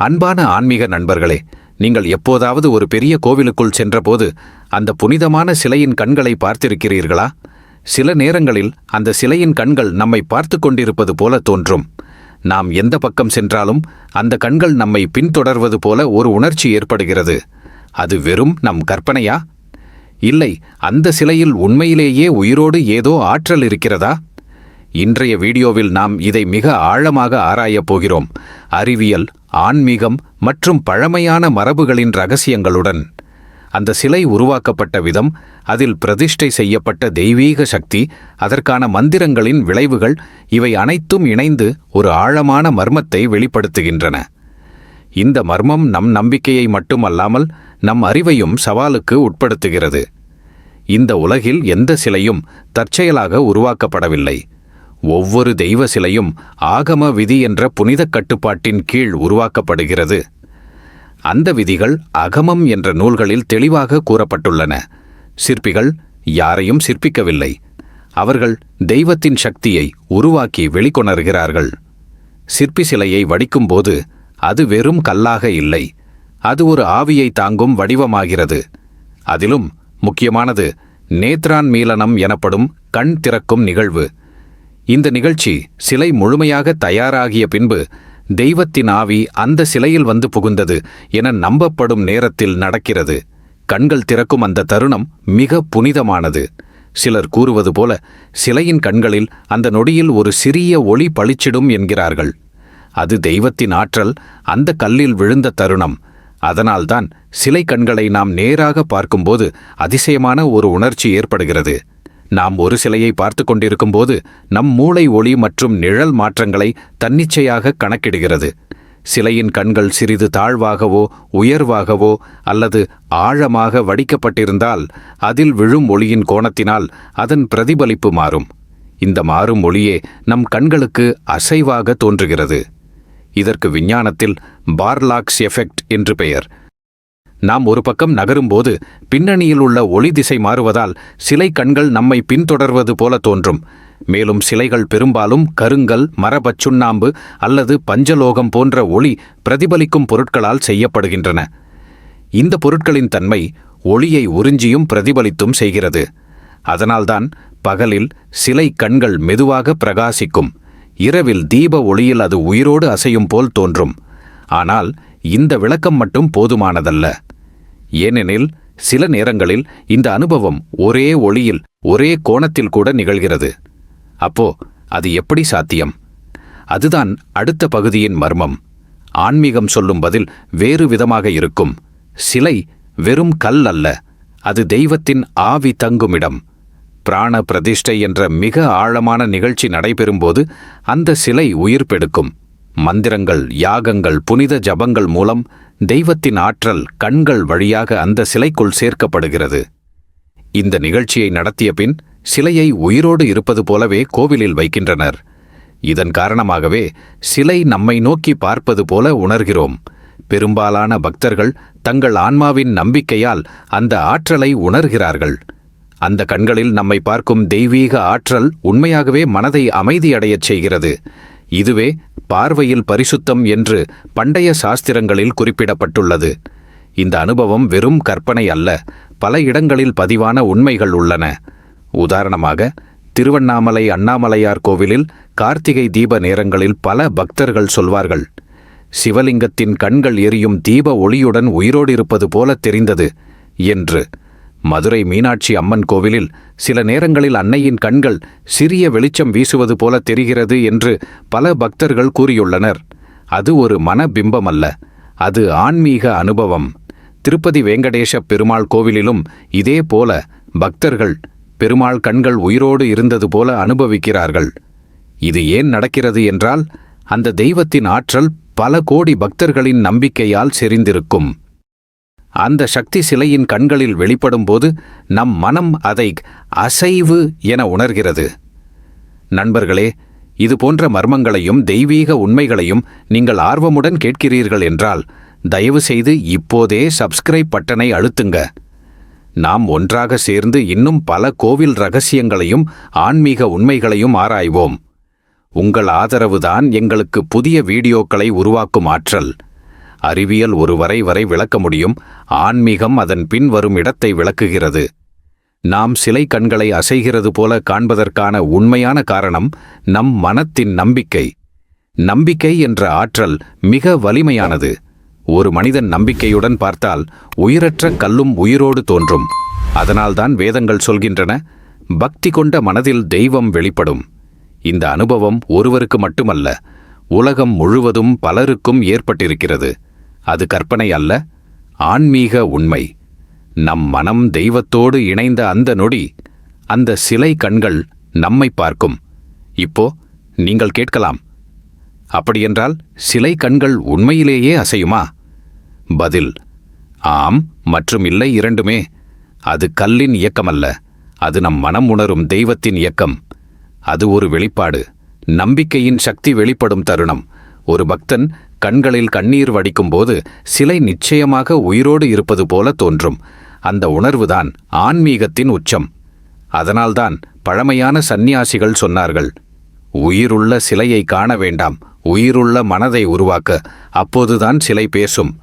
அன்பான ஆன்மீக நண்பர்களே நீங்கள் எப்போதாவது ஒரு பெரிய கோவிலுக்குள் சென்றபோது அந்த புனிதமான சிலையின் கண்களை பார்த்திருக்கிறீர்களா? சில நேரங்களில் அந்த சிலையின் கண்கள் நம்மை பார்த்து கொண்டிருப்பது போல தோன்றும். நாம் எந்த பக்கம் சென்றாலும் அந்த கண்கள் நம்மை பின்தொடர்வது போல ஒரு உணர்ச்சி ஏற்படுகிறது. அது வெறும் நம் கற்பனையா? இல்லை அந்த சிலையில் உண்மையிலேயே உயிரோடு ஏதோ ஆற்றல் இருக்கிறதா? இன்றைய வீடியோவில் நாம் இதை மிக ஆழமாக ஆராயப் போகிறோம். அறிவியல் ஆன்மீகம் மற்றும் பழமையான மரபுகளின் ரகசியங்களுடன். அந்த சிலை உருவாக்கப்பட்ட விதம் அதில் பிரதிஷ்டை செய்யப்பட்ட தெய்வீக சக்தி அதற்கான மந்திரங்களின் விளைவுகள் இவை அனைத்தும் இணைந்து ஒரு ஆழமான மர்மத்தை வெளிப்படுத்துகின்றன. இந்த மர்மம் நம் நம்பிக்கையை மட்டுமல்லாமல் நம் அறிவையும் சவாலுக்கு உட்படுத்துகிறது. இந்த உலகில் எந்த சிலையும் தற்செயலாக உருவாக்கப்படவில்லை. ஒவ்வொரு தெய்வ சிலையும் ஆகம விதி என்ற புனித கட்டுப்பாட்டின் கீழ் உருவாக்கப்படுகிறது. அந்த விதிகள் அகமம் என்ற நூல்களில் தெளிவாக கூறப்பட்டுள்ளன. சிற்பிகள் யாரையும் சிற்பிக்கவில்லை. அவர்கள் தெய்வத்தின் சக்தியை உருவாக்கி வெளிக்கொணர்கிறார்கள். சிற்பி சிலையை வடிக்கும்போது அது வெறும் கல்லாக இல்லை. அது ஒரு ஆவியை தாங்கும் வடிவமாகிறது. அதிலும் முக்கியமானது நேத்ரான் மீலனம் எனப்படும் கண் திறக்கும் நிகழ்வு. இந்த நிகழ்ச்சி சிலை முழுமையாக தயாராகிய பின்பு தெய்வத்தின் ஆவி அந்த சிலையில் வந்து புகுந்தது என நம்பப்படும் நேரத்தில் நடக்கிறது. கண்கள் திறக்கும் அந்த தருணம் மிக புனிதமானது. சிலர் கூறுவது போல சிலையின் கண்களில் அந்த நொடியில் ஒரு சிறிய ஒளி பளிச்சிடும் என்கிறார்கள். அது தெய்வத்தின் ஆற்றல் அந்த கல்லில் விழுந்த தருணம். அதனால்தான் சிலை கண்களை நாம் நேராக பார்க்கும்போது அதிசயமான ஒரு உணர்ச்சி ஏற்படுகிறது. நாம் ஒரு சிலையை பார்த்து கொண்டிருக்கும்போது நம் மூளை ஒளி மற்றும் நிழல் மாற்றங்களை தன்னிச்சையாக கணக்கிடுகிறது. சிலையின் கண்கள் சிறிது தாழ்வாகவோ உயர்வாகவோ அல்லது ஆழமாக வடிக்கப்பட்டிருந்தால் அதில் விழும் ஒளியின் கோணத்தினால் அதன் பிரதிபலிப்பு மாறும். இந்த மாறும் ஒளியே நம் கண்களுக்கு அசைவாக தோன்றுகிறது. இதற்கு விஞ்ஞானத்தில் பார்லாக்ஸ் எஃபெக்ட் என்று பெயர். நாம் ஒரு பக்கம் நகரும்போது பின்னணியில் உள்ள ஒளி திசை மாறுவதால் சிலை கண்கள் நம்மை பின்தொடர்வது போல தோன்றும். மேலும் சிலைகள் பெரும்பாலும் கருங்கல் மரபச் சுண்ணாம்பு அல்லது பஞ்சலோகம் போன்ற ஒளி பிரதிபலிக்கும் பொருட்களால் செய்யப்படுகின்றன. இந்த பொருட்களின் தன்மை ஒளியை உறிஞ்சியும் பிரதிபலித்தும் செய்கிறது. அதனால்தான் பகலில் சிலை கண்கள் மெதுவாக பிரகாசிக்கும். இரவில் தீப ஒளியில் அது உயிரோடு அசையும் போல் தோன்றும். ஆனால் இந்த விளக்கம் மட்டும் போதுமானதல்ல. ஏனெனில் சில நேரங்களில் இந்த அனுபவம் ஒரே ஒளியில் ஒரே கோணத்தில் கூட நிகழ்கிறது. அப்போ அது எப்படி சாத்தியம்? அதுதான் அடுத்த பகுதியின் மர்மம். ஆன்மீகம் சொல்லும் பதில் வேறு விதமாக இருக்கும். சிலை வெறும் கல் அல்ல அது தெய்வத்தின் ஆவி தங்குமிடம். பிராண பிரதிஷ்டை என்ற மிக ஆழமான நிகழ்ச்சி நடைபெறும்போது அந்த சிலை உயிர் பெடுக்கும். மந்திரங்கள் யாகங்கள் புனித ஜபங்கள் மூலம் தெய்வத்தின் ஆற்றல் கண்கள் வழியாக அந்த சிலைக்குள் சேர்க்கப்படுகிறது. இந்த நிகழ்ச்சியை நடத்திய பின் சிலையை உயிரோடு இருப்பது போலவே கோவிலில் வைக்கின்றனர். இதன் காரணமாகவே சிலை நம்மை நோக்கி பார்ப்பது போல உணர்கிறோம். பெரும்பாலான பக்தர்கள் தங்கள் ஆன்மாவின் நம்பிக்கையால் அந்த ஆற்றலை உணர்கிறார்கள். அந்த கண்களில் நம்மை பார்க்கும் தெய்வீக ஆற்றல் உண்மையாகவே மனதை அமைதியடையச் செய்கிறது. இதுவே பார்வையில் பரிசுத்தம் என்று பண்டைய சாஸ்திரங்களில் குறிப்பிடப்பட்டுள்ளது. இந்த அனுபவம் வெறும் கற்பனை அல்ல பல இடங்களில் பதிவான உண்மைகள் உள்ளன. உதாரணமாக திருவண்ணாமலை அண்ணாமலையார் கோவிலில் கார்த்திகை தீப நேரங்களில் பல பக்தர்கள் சொல்வார்கள் சிவலிங்கத்தின் கண்கள் எரியும் தீப ஒளியுடன் உயிரோடு இருப்பது போல தெரிந்தது என்று. மதுரை மீனாட்சி அம்மன் கோவிலில் சில நேரங்களில் அன்னையின் கண்கள் சிறிய வெளிச்சம் வீசுவது போல தெரிகிறது என்று பல பக்தர்கள் கூறியுள்ளனர். அது ஒரு மனபிம்பம் அல்ல அது ஆன்மீக அனுபவம். திருப்பதி வேங்கடேஷ பெருமாள் கோவிலிலும் இதே போல பக்தர்கள் பெருமாள் கண்கள் உயிரோடு இருந்தது போல அனுபவிக்கிறார்கள். இது ஏன் நடக்கிறது என்றால் அந்த தெய்வத்தின் ஆற்றல் பல கோடி பக்தர்களின் நம்பிக்கையால் செறிந்திருக்கும். அந்த சக்தி சிலையின் கண்களில் வெளிப்படும்போது நம் மனம் அதை அசைவு என உணர்கிறது. நண்பர்களே இது போன்ற மர்மங்களையும் தெய்வீக உண்மைகளையும் நீங்கள் ஆர்வமுடன் கேட்கிறீர்கள் என்றால் தயவு செய்து இப்போதே சப்ஸ்கிரைப் பட்டனை அழுத்துங்க. நாம் ஒன்றாக சேர்ந்து இன்னும் பல கோவில் ரகசியங்களையும் ஆன்மீக உண்மைகளையும் ஆராய்வோம். உங்கள் ஆதரவுதான் எங்களுக்கு புதிய வீடியோக்களை உருவாக்கும் ஆற்றல். அறிவியல் ஒரு வரை வரை விளக்க முடியும். ஆன்மீகம் அதன் பின்வரும் இடத்தை விளக்குகிறது. நாம் சிலை கண்களை அசைகிறது போல காண்பதற்கான உண்மையான காரணம் நம் மனத்தின் நம்பிக்கை. நம்பிக்கை என்ற ஆற்றல் மிக வலிமையானது. ஒரு மனிதன் நம்பிக்கையுடன் பார்த்தால் உயிரற்ற கல்லும் உயிரோடு தோன்றும். அதனால்தான் வேதங்கள் சொல்கின்றன பக்தி கொண்ட மனதில் தெய்வம் வெளிப்படும். இந்த அனுபவம் ஒருவருக்கு மட்டுமல்ல உலகம் முழுவதும் பலருக்கும் ஏற்பட்டிருக்கிறது. அது கற்பனை அல்ல ஆன்மீக உண்மை. நம் மனம் தெய்வத்தோடு இணைந்த அந்த நொடி அந்த சிலை கண்கள் நம்மை பார்க்கும். இப்போ நீங்கள் கேட்கலாம் அப்படியென்றால் சிலை கண்கள் உண்மையிலேயே அசையுமா? பதில் ஆம் மற்றும் இல்லை இரண்டுமே. அது கல்லின் இயக்கமல்ல அது நம் மனம் உணரும் தெய்வத்தின் இயக்கம். அது ஒரு வெளிப்பாடு நம்பிக்கையின் சக்தி வெளிப்படும் தருணம். ஒரு பக்தன் கண்களில் கண்ணீர் வடிக்கும்போது சிலை நிச்சயமாக உயிரோடு இருப்பது போல தோன்றும். அந்த உணர்வுதான் ஆன்மீகத்தின் உச்சம். அதனால்தான் பழமையான சந்நியாசிகள் சொன்னார்கள் உயிருள்ள சிலையை காண வேண்டாம் உயிருள்ள மனதை உருவாக்க. அப்போதுதான் சிலை பேசும்.